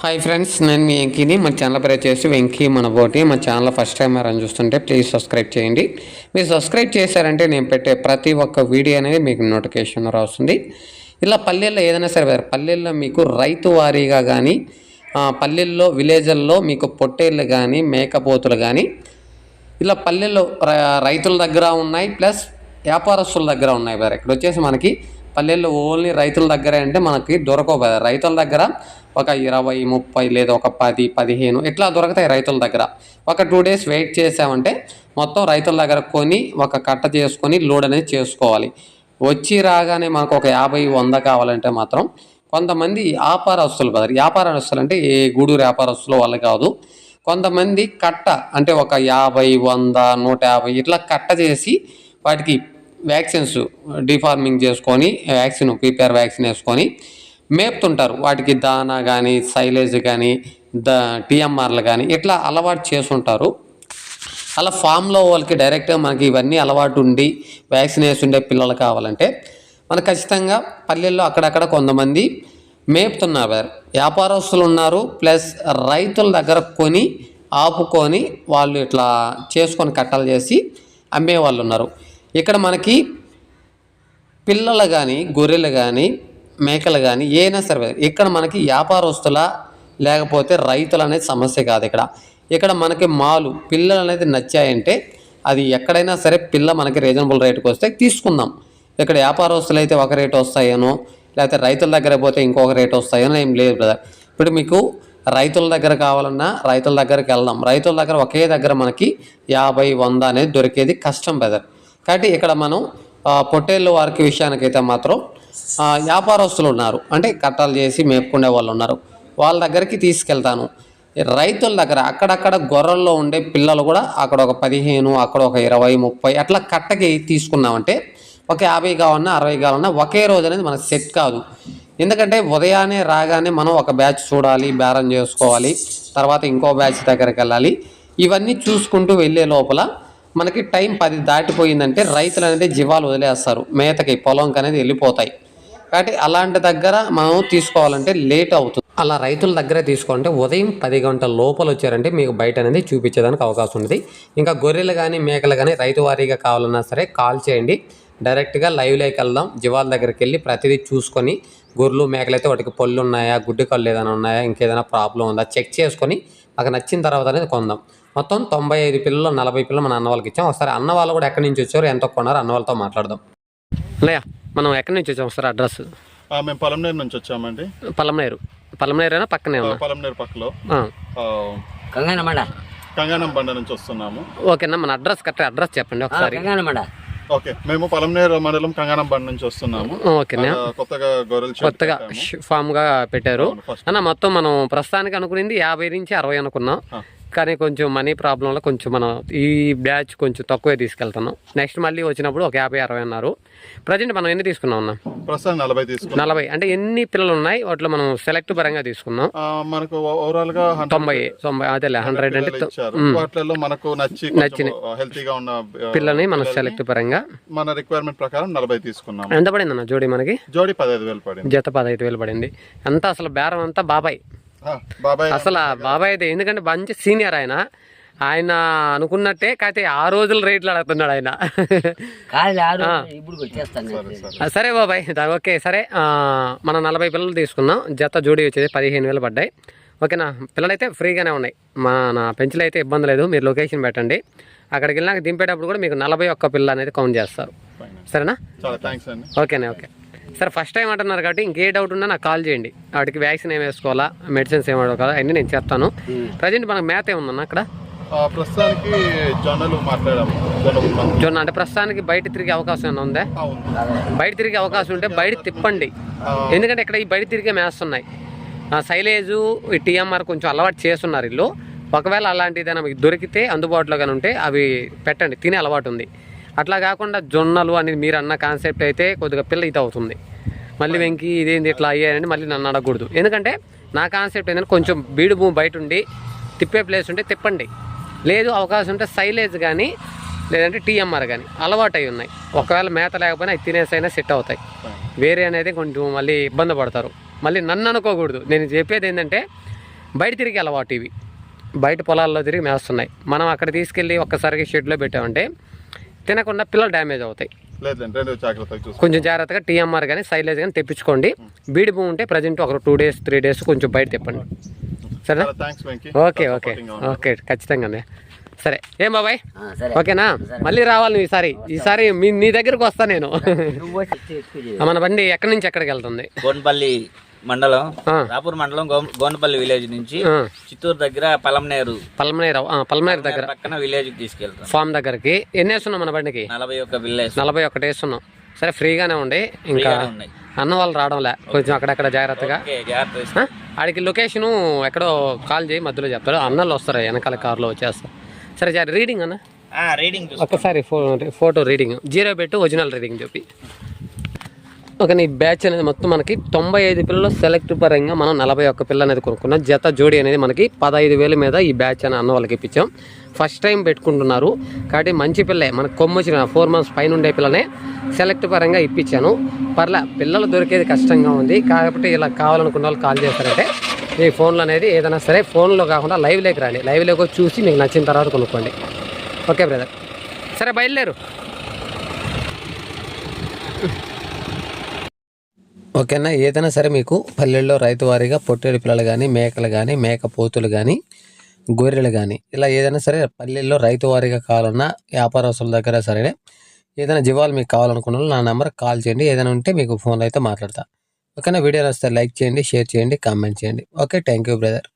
Hi friends నేను మీ వెంకీని. మా channel పేరు వచ్చేసి వెంకీ మన బోటి మా ఛానల్ ఫస్ట్ టైం ఎవరైనా చూస్తుంటే ప్లీజ్ సబ్స్క్రైబ్ చేయండి. మీరు సబ్స్క్రైబ్ చేశారంటే నేను పెట్టే ప్రతి ఒక్క వీడియో అనేది మీకు నోటిఫికేషన్ వస్తుంది ఇలా పల్లెల్లో ఏదైనా సరే పల్లెల్లో మీకు రైతు వారీగా కానీ పల్లెల్లో విలేజ్ల్లో మీకు పొట్టేళ్ళు కానీ మేకపోతులు కానీ ఇలా పల్లెల్లో రైతుల దగ్గర ఉన్నాయి ప్లస్ వ్యాపారస్తుల దగ్గర ఉన్నాయి. బ్రదర్ ఇక్కడ వచ్చేసి మనకి పల్లెల్లో ఓన్లీ రైతుల దగ్గర అంటే మనకి దొరకవు కదా. రైతుల దగ్గర ఒక ఇరవై ముప్పై లేదా ఒక పది పదిహేను ఇట్లా దొరుకుతాయి రైతుల దగ్గర. ఒక టూ డేస్ వెయిట్ చేసామంటే మొత్తం రైతుల దగ్గర కొని ఒక కట్ట చేసుకొని లోడ్ అనేది చేసుకోవాలి. వచ్చి రాగానే మనకు ఒక యాభై వంద కావాలంటే మాత్రం కొంతమంది వ్యాపారస్తులు బ్రదర్ వ్యాపారస్తులు అంటే ఏ గూడూరు వ్యాపారస్తులు వాళ్ళు కాదు. కొంతమంది కట్ట అంటే ఒక యాభై వంద నూట యాభై ఇట్లా కట్ట చేసి వాటికి వ్యాక్సిన్స్ డిఫార్మింగ్ చేసుకొని వ్యాక్సిన్ పీపీఆర్ వ్యాక్సిన్ వేసుకొని మేపుతుంటారు. వాటికి దానా కానీ సైలేజ్ కానీ ద టీఎంఆర్లు కానీ ఇట్లా అలవాటు చేసుంటారు అలా ఫామ్లో వాళ్ళకి డైరెక్ట్గా మనకి ఇవన్నీ అలవాటు ఉండి వ్యాక్సిన్ వేసి ఉండే పిల్లలు కావాలంటే మనకు ఖచ్చితంగా పల్లెల్లో అక్కడక్కడ కొంతమంది మేపుతున్నారు. వ్యాపారస్తులు ఉన్నారు ప్లస్ రైతుల దగ్గర కొని ఆపుకొని వాళ్ళు ఇట్లా చేసుకొని కట్టలు చేసి అమ్మే వాళ్ళు ఉన్నారు. ఇక్కడ మనకి పిల్లలు కానీ గొర్రెలు కానీ మేకలు కానీ ఏనా సరే ఇక్కడ మనకి వ్యాపారస్తుల లేకపోతే రైతులు అనేది సమస్య కాదు ఇక్కడ. ఇక్కడ మనకి మాలు పిల్లలు అనేది నచ్చాయంటే అది ఎక్కడైనా సరే పిల్ల మనకి రీజనబుల్ రేటుకి వస్తే తీసుకుందాం. ఇక్కడ వ్యాపారస్తులు అయితే ఒక రేటు వస్తాయనో లేకపోతే రైతుల దగ్గర పోతే ఇంకొక రేటు వస్తాయనో ఏం లేదు బ్రదర్ ఇప్పుడు మీకు రైతుల దగ్గర కావాలన్నా రైతుల దగ్గరికి వెళ్దాం. రైతుల దగ్గర ఒకే దగ్గర మనకి యాభై వంద అనేది దొరికేది కష్టం బ్రదర్ కాబట్టి ఇక్కడ మనం పొట్టేళ్ళ వారికి విషయానికైతే మాత్రం వ్యాపారస్తులు ఉన్నారు. అంటే కట్టాలు చేసి మేపుకునే వాళ్ళు ఉన్నారు. వాళ్ళ దగ్గరికి తీసుకెళ్తాను. రైతుల దగ్గర అక్కడక్కడ గొర్రెల్లో ఉండే పిల్లలు కూడా అక్కడ ఒక పదిహేను అక్కడ ఒక ఇరవై ముప్పై అట్లా కట్టకి తీసుకున్నామంటే ఒక యాభై కావాలన్నా అరవై కావాలన్నా ఒకే రోజు అనేది మనకు సెట్ కాదు. ఎందుకంటే ఉదయాన్నే రాగానే మనం ఒక బ్యాచ్ చూడాలి బేరం చేసుకోవాలి తర్వాత ఇంకో బ్యాచ్ దగ్గరికి వెళ్ళాలి. ఇవన్నీ చూసుకుంటూ వెళ్ళే లోపల మనకి టైం పది దాటిపోయిందంటే రైతులు అనేది జీవాలు వదిలేస్తారు. మేతకి పొలంకి అనేది వెళ్ళిపోతాయి. కాబట్టి అలాంటి దగ్గర మనం తీసుకోవాలంటే లేట్ అవుతుంది. అలా రైతుల దగ్గర తీసుకోవాలంటే ఉదయం పది గంటల లోపల వచ్చారంటే మీకు బయట అనేది చూపించేదానికి అవకాశం ఉంది ఇంకా గొర్రెలు కానీ మేకలు కానీ రైతు వారీగా కావాలన్నా సరే కాల్ చేయండి. డైరెక్ట్గా లైవ్లోకి వెళ్దాం. జీవాల దగ్గరికి వెళ్ళి ప్రతిదీ చూసుకొని గొర్రెలు మేకలు అయితే వాటికి పళ్ళు ఉన్నాయా గుడ్డి కళ్ళు ఏదైనా ఉన్నాయా ఇంకేదైనా ప్రాబ్లం ఉందా చెక్ చేసుకొని మాకు నచ్చిన తర్వాత అనేది కొందాం. మొత్తం తొంభై ఐదు పిల్లలు నలభై పిల్లలు మన అన్న వాళ్ళకి ఇచ్చాం. ఒకసారి అన్న వాళ్ళు కూడా ఎక్కడి నుంచి వచ్చారో ఎంత కొన్నారో అన్న వాళ్ళతో మాట్లాడదాం. లేయా మనం ఎక్కడి నుంచి వచ్చాం ఒకసారి అడ్రస్? ఆ, మేము పలంనేరు నుంచి వచ్చామండి. పల్లమనేరు పల్లమనేరేనా పక్కనే పలంనేరు పక్కలో. కంగానమండ కంగానం బండ నుంచి వస్తున్నాము. ఓకేనా మన అడ్రస్ కరెక్ట్ అడ్రస్ చెప్పండి ఒకసారి. కంగానమండ ఓకే మేము పలంనేరు మండలం కంగానం బండ నుంచి వస్తున్నాము. ఓకేనా? ఆ, కొత్తగా గొర్రెలు కొత్తగా ఫామ్గా పెట్టారు. అన్న మొత్తం మనం ప్రస్తుతానికి అనుకునింది యాభై నుంచి అరవై అనుకున్నాం. కానీ కొంచెం మనీ ప్రాబ్లంలో కొంచెం మనం ఈ బ్యాచ్ కొంచెం తక్కువే తీసుకెళ్తున్నాం. నెక్స్ట్ మళ్ళీ వచ్చినప్పుడు ఒక యాభై అరవై అన్నారు. ప్రజెంట్ మనం ఎన్ని తీసుకున్నాం అన్న? ప్రస్తుతం నలభై తీసుకున్నాం. నలభై. అంటే ఎన్ని పిల్లలు ఉన్నాయి వాటిలో మనం సెలెక్ట్ పరంగా తీసుకున్నాం. మనకు ఓవరాల్గా తొంభై. తొంభై అదేలే హండ్రెడ్ అంటే వాటిలో మనకు నచ్చి హెల్తీగా ఉన్న పిల్లని మనం సెలెక్ట్ పరంగా. మన రిక్వైర్మెంట్ ప్రకారం నలభై తీసుకున్నాము. ఎంత పడింది అన్న జోడి మనకి? జోడి పదహైదు వేలు పడింది. జత పదహైదు వేలు పడింది. అంతా అసలు బేరం అంతా బాబాయ్. అసలు బాబాయ్ అయితే ఎందుకంటే మంచి సీనియర్ ఆయన. ఆయన అనుకున్నట్టే కాకపోతే ఆ రోజుల రేట్లు అడుగుతున్నాడు ఆయన. సరే బాబాయ్ ఓకే సరే మనం నలభై పిల్లలు తీసుకున్నాం. జత జోడి వచ్చేది పదిహేను వేలు పడ్డాయి. ఓకేనా? పిల్లలైతే ఫ్రీగానే ఉన్నాయి. మా నా పెంచులు అయితే ఇబ్బంది లేదు. మీరు లొకేషన్ పెట్టండి. అక్కడికి వెళ్ళినాక దింపేటప్పుడు కూడా మీకు నలభై ఒక్క పిల్ల అనేది కౌంట్ చేస్తారు. సరేనా? ఓకేనే ఓకే. సరే ఫస్ట్ టైం అంటున్నారు కాబట్టి ఇంకే డౌట్ ఉన్నా నాకు కాల్ చేయండి. వాటికి వ్యాక్సిన్ ఏం వేసుకోవాలా మెడిసిన్స్ ఏం వాడుకోవాలా అన్నీ నేను చెప్తాను. ప్రజెంట్ మనకు మ్యాథ్ ఏముందన్న అక్కడ? ప్రస్తుతానికి జొన్నలు మాట్లాడాము. జొన్న అంటే ప్రస్తుతానికి బయట తిరిగే అవకాశం ఏమైనా ఉందా. బయట తిరిగే అవకాశం ఉంటే బయట తిప్పండి. ఎందుకంటే ఇక్కడ ఈ బయట తిరిగే మేస్తున్నాయి ఆ సైలేజు ఈ టీఎంఆర్ కొంచెం అలవాటు చేస్తున్నారు వీళ్ళు ఒకవేళ అలాంటిది ఏదైనా మీకు దొరికితే అందుబాటులో కానీ ఉంటే అవి పెట్టండి. తినే అలవాటు ఉంది. అట్లా కాకుండా జొన్నలు అనేది మీరు అన్న కాన్సెప్ట్ అయితే కొద్దిగా పిల్ల ఇది అవుతుంది. మళ్ళీ వెంకి ఇదేంది ఇట్లా అయ్యాయని మళ్ళీ నన్ను అడగకూడదు. ఎందుకంటే నా కాన్సెప్ట్ ఏంటంటే కొంచెం బీడు భూమి బయట ఉండి తిప్పే ప్లేస్ ఉంటే తిప్పండి. లేదు అవకాశం ఉంటే సైలేజ్ కానీ లేదంటే టీఎంఆర్ కానీ అలవాటు అయి ఉన్నాయి. ఒకవేళ మేత లేకపోయినా అవి తినేసైనా సెట్ అవుతాయి. వేరే అనేది కొంచెం మళ్ళీ ఇబ్బంది పడతారు. మళ్ళీ నన్ను అనుకోకూడదు. నేను చెప్పేది ఏంటంటే బయట తిరిగి అలవాటు ఇవి. బయట పొలాల్లో తిరిగి మేస్తున్నాయి. మనం అక్కడ తీసుకెళ్ళి ఒక్కసారిగా షెడ్లో పెట్టామంటే తినకుండా పిల్లలు డ్యామేజ్ అవుతాయి. కొంచెం జాగ్రత్తగా టీఎంఆర్ కానీ సైలేజ్ కానీ తెప్పించుకోండి. బీడి భూమి ఉంటే ప్రజెంట్ ఒక టూ డేస్ త్రీ డేస్ కొంచెం బయట తిప్పండి. సరేనా? వెంకీ. Okay okay. ఓకే ఖచ్చితంగానే సరే ఏం బాబాయ్? సరే. ఓకేనా? మళ్ళీ రావాలి నువ్వు ఈసారి ఈసారి మీ నీ దగ్గరకు వస్తా నేను. మన బండి ఎక్కడి నుంచి ఎక్కడికి వెళ్తుంది? మండలం. రాపూర్ మండలం గో- గోన్పల్లి విలేజ్ నుంచి చిత్తూరు దగ్గర పల్మనేరు. ఆ, పల్మనేరు దగ్గర. పక్కన విలేజ్ తీసుకెళ్తాం. ఫామ్ దగ్గరికి. ఎన్ని వేస్తున్నాం మన బండికి? నలభై ఒక్క విలేజ్ నలభై ఒకటి వేస్తున్నాం. సరే ఫ్రీగానే ఉండి ఇంకా. అన్న వాళ్ళు రావడంలే కొంచెం అక్కడక్కడ జాగ్రత్తగా? ఆడికి లొకేషను ఎక్కడో కాల్ చేయి మధ్యలో చెప్తారు. అన్నలు వస్తారు వెనకాల కార్లో వచ్చేస్తారు. సరే జారి రీడింగ్ అన్న? రీడింగ్ ఫో ఫోటో రీడింగ్. జీరో పెట్టు ఒరిజినల్ రీడింగ్ చెప్పి ఒక నీ బ్యాచ్ అనేది మొత్తం మనకి తొంభై ఐదు పిల్లలు సెలెక్ట్ పరంగా మనం నలభై ఒక్క పిల్ల అనేది కొనుక్కున్నాం జత జోడి అనేది మనకి పదహైదు వేల మీద ఈ బ్యాచ్ అని అన్న వాళ్ళకి ఇప్పించాం. ఫస్ట్ టైం పెట్టుకుంటున్నారు. కాబట్టి మంచి పిల్లే. మనకు కొమ్మొచ్చిన ఫోర్ మంత్స్ పైన ఉండే పిల్లనే సెలెక్ట్ పరంగా ఇప్పించాను. పర్లే పిల్లలు దొరికేది కష్టంగా ఉంది. కాబట్టి ఇలా కావాలనుకున్న వాళ్ళు కాల్ చేస్తారంటే ఈ ఫోన్లో అనేది ఏదైనా సరే ఫోన్లో కాకుండా లైవ్లోకి రండి. లైవ్లోకి చూసి మీకు నచ్చిన తర్వాత కొనుక్కోండి. ఓకే బ్రదర్ సరే బయలుదేరు. ఓకేనా? ఏదైనా సరే మీకు పల్లెల్లో రైతు వారీగా పొట్టేడు పిల్లలు కానీ మేకలు కానీ మేక పోతులు కానీ గొర్రెలు కానీ ఇలా ఏదైనా సరే పల్లెల్లో రైతు వారీగా కావాలన్నా వ్యాపారస్తుల దగ్గర సరే ఏదైనా జీవాలు మీకు కావాలనుకున్న నా నెంబర్ కాల్ చేయండి. ఏదైనా ఉంటే మీకు ఫోన్లో అయితే మాట్లాడతా. ఓకేనా? వీడియో నచ్చితే లైక్ చేయండి షేర్ చేయండి కామెంట్ చేయండి. Okay thank you brother.